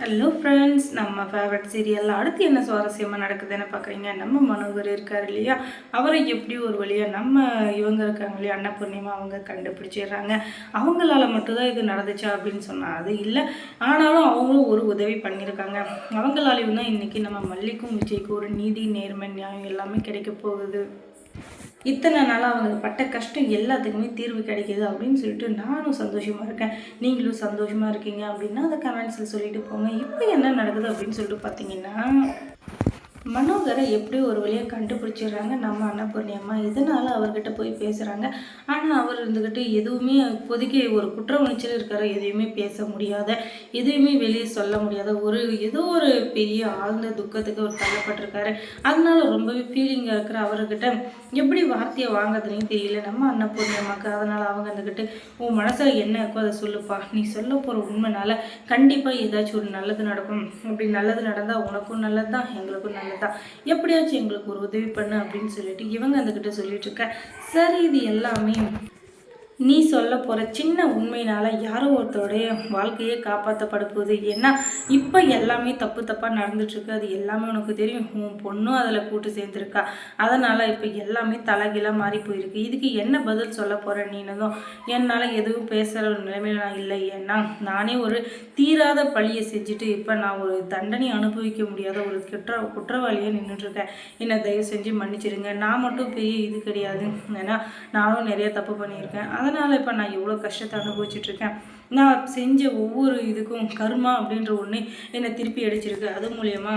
Hello friends நம்ம favourite serial அடுத்து என்ன சுவாரஸ்யமாக நடக்குதுன்னு பார்க்குறீங்க? நம்ம மனோகர் இருக்கார் இல்லையா? அவரை எப்படி ஒரு வழியாக நம்ம இவங்க இருக்காங்க இல்லையா? அன்னபூர்ணிமா அவங்க கண்டுபிடிச்சிடுறாங்க. அவங்களால மட்டும்தான் இது நடந்துச்சா அப்படின்னு சொன்னால் அது இல்லை. ஆனாலும் அவங்களும் ஒரு உதவி பண்ணியிருக்காங்க. அவங்களாலையும் தான் இன்றைக்கி நம்ம மல்லிக்கும் விஜய்க்கும் ஒரு நீதி நேர்மை நியாயம் எல்லாமே கிடைக்க போகுது. இத்தனை நாளாக அவங்களுக்கு பட்ட கஷ்டம் எல்லாத்துக்குமே தீர்வு கிடைக்கிது அப்படின்னு சொல்லிட்டு நானும் சந்தோஷமாக இருக்கேன். நீங்களும் சந்தோஷமாக இருக்கீங்க அப்படின்னா அதை கமெண்ட்ஸில் சொல்லிட்டு போங்க. இப்போ என்ன நடக்குது அப்படின்னு சொல்லிட்டு பார்த்தீங்கன்னா மனோகரை எப்படி ஒரு வழியாக கண்டுபிடிச்சிடுறாங்க? நம்ம அன்னபூர்ணி அம்மா இதனால் அவர்கிட்ட போய் பேசுகிறாங்க ஆனால் அவர் இருந்துக்கிட்டு எதுவுமே இப்போதைக்கு ஒரு குற்ற உணர்ச்சியில் இருக்கிற எதையுமே பேச முடியாத எதையுமே வெளியே சொல்ல முடியாத ஒரு ஏதோ ஒரு பெரிய ஆழ்ந்த துக்கத்துக்கு அவர் தள்ளப்பட்டிருக்காரு. அதனால ரொம்பவே ஃபீலிங்காக இருக்கிற அவர்கிட்ட எப்படி வார்த்தையை வாங்குறதுன்னு தெரியல. நம்ம அன்னபூர்ணியம்மாவுக்கு அதனால் அவங்க இருந்துக்கிட்டு உன் மனசில் என்ன இருக்கோ அதை சொல்லுப்பா. நீ சொல்ல போகிற உண்மைனால கண்டிப்பாக ஏதாச்சும் ஒரு நல்லது நடக்கும். அப்படி நல்லது நடந்தால் உனக்கும் நல்லது தான் எங்களுக்கும் நல்லது தான் எப்படியாச்சும் எங்களுக்கு ஒரு உதவி பண்ணு அப்படின்னு சொல்லிட்டு இவங்க அந்தக்கிட்ட சொல்லிட்டு இருக்க. சரி இது எல்லாமே நீ சொல்ல போகிற சின்ன உண்மையினால் யாரோ ஒருத்தருடைய வாழ்க்கையே காப்பாற்றப்பட போகுது ஏன்னா இப்போ எல்லாமே தப்பு தப்பாக நடந்துட்டுருக்கு. அது எல்லாமே உனக்கு தெரியும். உன் பொண்ணும் அதில் கூட்டு சேர்ந்துருக்கா. அதனால் இப்போ எல்லாமே தலைகீழாக மாறி போயிருக்கு. இதுக்கு என்ன பதில் சொல்ல போகிற நீனதும் என்னால் எதுவும் பேசுகிற நிலைமையில் நான் இல்லை. ஏன்னா நானே ஒரு தீராத பழியை செஞ்சுட்டு இப்போ நான் ஒரு தண்டனை அனுபவிக்க முடியாத ஒரு குற்ற குற்றவாளியாக நின்றுட்டுருக்கேன் என்னை தயவு செஞ்சு மன்னிச்சிடுங்க. நான் மட்டும் பெரிய இது கிடையாது. ஏன்னா நானும் நிறைய தப்பு பண்ணியிருக்கேன். அதனால் இப்போ நான் எவ்வளோ கஷ்டத்தை அனுபவிச்சிட்ருக்கேன். நான் செஞ்ச ஒவ்வொரு இதுக்கும் கர்மா அப்படின்ற ஒன்று என்னை திருப்பி அடிச்சிருக்கு. அது மூலயமா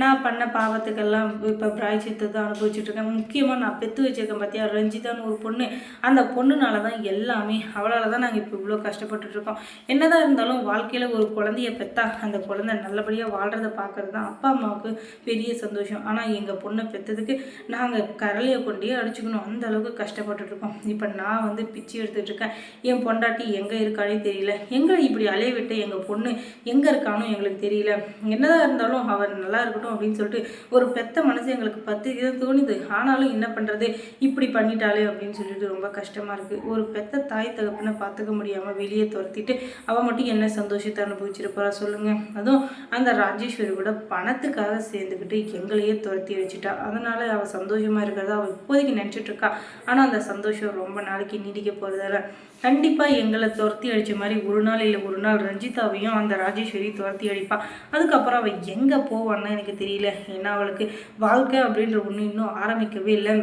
நான் பண்ண பாவத்துக்கெல்லாம் இப்போ பிராய்ச்சித்தை தான் அனுபவிச்சுட்ருக்கேன். முக்கியமாக நான் பெற்று வச்சுருக்கேன் பார்த்தியா ரஞ்சிதான்னு ஒரு பொண்ணு. அந்த பொண்ணுனால தான் எல்லாமே அவளால் தான் நாங்கள் இப்போ இவ்வளோ கஷ்டப்பட்டுட்ருக்கோம். என்னதான் இருந்தாலும் வாழ்க்கையில் ஒரு குழந்தைய பெற்றா அந்த குழந்தை நல்லபடியாக வாழ்கிறத பார்க்குறது தான் அப்பா அம்மாவுக்கு பெரிய சந்தோஷம். ஆனால் எங்கள் பொண்ணை பெற்றதுக்கு நாங்கள் கரலையை கொண்டே அடிச்சுக்கணும். அந்த அளவுக்கு கஷ்டப்பட்டுட்ருக்கோம். இப்போ நான் வந்து பிச்சு எடுத்துகிட்ருக்கேன் என் பொண்டாட்டி எங்கே இருக்கானே தெரியல. எங்கே இப்படி அலைய விட்டு எங்கள் பொண்ணு எங்கே இருக்கானோ எங்களுக்கு தெரியல. என்னதான் இருந்தாலும் அவர் நல்லா இருக்கட்டும் இருக்கட்டும் அப்படின்னு சொல்லிட்டு ஒரு பெத்த மனசு எங்களுக்கு பத்து இதை தோணுது. ஆனாலும் என்ன பண்ணுறது இப்படி பண்ணிட்டாலே அப்படின்னு சொல்லிட்டு ரொம்ப கஷ்டமாக இருக்குது ஒரு பெத்த தாய் தகப்பனை பார்த்துக்க முடியாமல் வெளியே துரத்திட்டு அவள் மட்டும் என்ன சந்தோஷத்தை அனுபவிச்சிருப்பா சொல்லுங்கள் அதுவும் அந்த ராஜேஸ்வரி கூட பணத்துக்காக சேர்ந்துக்கிட்டு எங்களையே துரத்தி வச்சுட்டா. அதனால் அவள் சந்தோஷமாக இருக்கிறதா அவள் இப்போதைக்கு நினச்சிட்ருக்கா ஆனால் அந்த சந்தோஷம் ரொம்ப நாளைக்கு நீடிக்க போகிறதால கண்டிப்பாக எங்களை துரத்தி அடித்த மாதிரி ஒரு நாள் இல்லை ஒரு நாள் ரஞ்சிதாவையும் அந்த ராஜேஸ்வரி துரத்தி அடிப்பாள் அதுக்கப்புறம் அவள் எங்கே போவான்னு எனக்கு தெரியல. ஏன்னா அவளுக்கு வாழ்க்கை அப்படின்ற ஒன்று இன்னும் ஆரம்பிக்கவே இல்லை.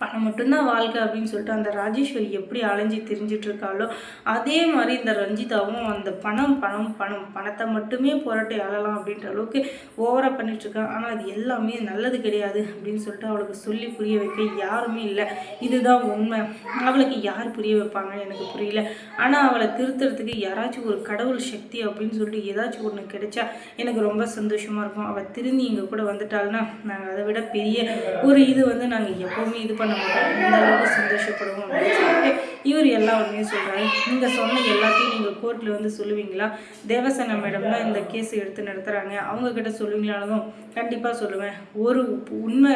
பணம் மட்டும்தான் வாழ்க்கை அப்படின்னு சொல்லிட்டு அந்த ராஜேஸ்வரி எப்படி அலைஞ்சி தெரிஞ்சிட்டு இருக்காளோ அதே மாதிரி இந்த ரஞ்சிதாவும் அந்த பணம் பணம் பணம் பணத்தை மட்டுமே புரட்டி அழலாம் அப்படின்ற அளவுக்கு ஓவராக பண்ணிகிட்ருக்கான் ஆனால் அது எல்லாமே நல்லது கிடையாது அப்படின்னு சொல்லிட்டு அவளுக்கு சொல்லி புரிய வைக்க யாருமே இல்லை. இதுதான் உண்மை. அவளுக்கு யார் புரிய வைப்பாங்க எனக்கு புரியல. ஆனால் அவளை திருத்துறதுக்கு யாராச்சும் ஒரு கடவுள் சக்தி அப்படின்னு சொல்லிட்டு ஏதாச்சும் ஒன்று கிடைச்சா எனக்கு ரொம்ப சந்தோஷமாக இருக்கும். அவள் திருந்தி இங்கே கூட வந்துட்டாள்னா நாங்கள் அதை விட பெரிய ஒரு இது வந்து நாங்கள் எப்போவுமே இது பண்ண மாட்டோம் இந்த அளவுக்கு சந்தோஷப்படுவோம் அப்படின்னு சொல்லிட்டு இவர் எல்லா உண்மையும் சொல்கிறாரு நீங்கள் சொன்ன எல்லாத்தையும் நீங்கள் கோர்ட்டில் வந்து சொல்லுவீங்களா? தேவசேனா மேடம் தான் இந்த கேஸ் எடுத்து நடத்துகிறாங்க அவங்கக்கிட்ட சொல்லுவீங்களானதும் கண்டிப்பாக சொல்லுவேன். ஒரு உண்மை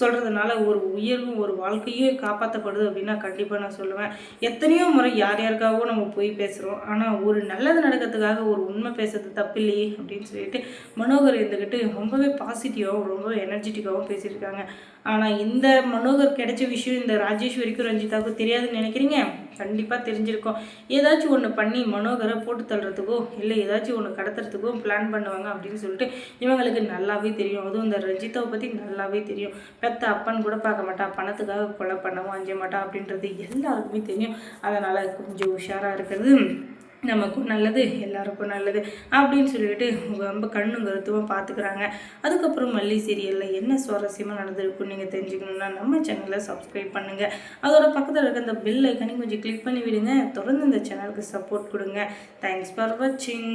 சொல்கிறதுனால ஒரு உயர்வும் ஒரு வாழ்க்கையும் காப்பாற்றப்படுது அப்படின்னா கண்டிப்பாக நான் சொல்லுவேன். எத்தனையோ முறை யார் யாருக்காகவோ நம்ம போய் பேசுகிறோம் ஆனால் ஒரு நல்லது நடக்கிறதுக்காக ஒரு உண்மை பேசுறது தப்பு இல்லையே அப்படின்னு சொல்லிட்டு மனோகர் இருந்துக்கிட்டு ரொம்பவே பாசிட்டிவாகவும் ரொம்ப எனர்ஜெட்டிக்காகவும் பேசியிருக்காங்க. ஆனால் இந்த மனோகர் கிடைச்ச விஷயம் இந்த ராஜேஸ்வரிக்கும் ரஞ்சிதாவுக்கும் தெரியாதுன்னு நினைக்கிறீங்க? கண்டிப்பாக தெரிஞ்சிருக்கோம். ஏதாச்சும் ஒன்று பண்ணி மனோகரை போட்டு தள்ளுறதுக்கோ இல்லை ஏதாச்சும் ஒன்று கடத்துறதுக்கோ பிளான் பண்ணுவாங்க அப்படின்னு சொல்லிட்டு இவங்களுக்கு நல்லாவே தெரியும். அதுவும் இந்த ரஞ்சிதாவை பற்றி நல்லாவே தெரியும். பெத்த அப்பன் கூட பார்க்க மாட்டா. பணத்துக்காக கொலை பண்ணவும் அஞ்ச மாட்டா அப்படின்றது எல்லாருக்குமே தெரியும். அதனால் கொஞ்சம் உஷாராக இருக்கிறது. நமக்கும் நல்லது எல்லாருக்கும் நல்லது அப்படின்னு சொல்லிட்டு ரொம்ப கண்ணும் கருத்துமாக பார்த்துக்கிறாங்க அதுக்கப்புறம் மல்லி சீரியலில் என்ன சுவாரஸ்யமாக நடந்திருக்கும் நீங்கள் தெரிஞ்சுக்கணுன்னா நம்ம சேனலை சப்ஸ்கிரைப் பண்ணுங்கள் அதோட பக்கத்தில் இருக்க அந்த பெல் ஐக்கனையும் கொஞ்சம் கிளிக் பண்ணி விடுங்க தொடர்ந்து இந்த சேனலுக்கு சப்போர்ட் கொடுங்க. தேங்க்ஸ் ஃபார் வாட்சிங்